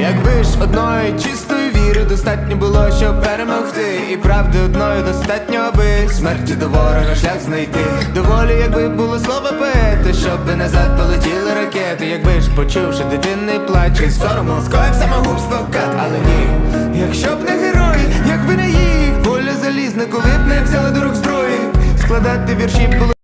Якби ж одної чистої віри достатньо було, щоб перемогти, і правди одної достатньо, аби смерті до ворога шлях знайти. Доволі, якби було слово поети, щоб назад полетіли ракети, якби ж почувши дитинний плач, і сорому скоїв самогубство кат, але ні, якщо б не герої, якби не їх, воля залізна, коли б не взяли до рук зброї, складати вірші було.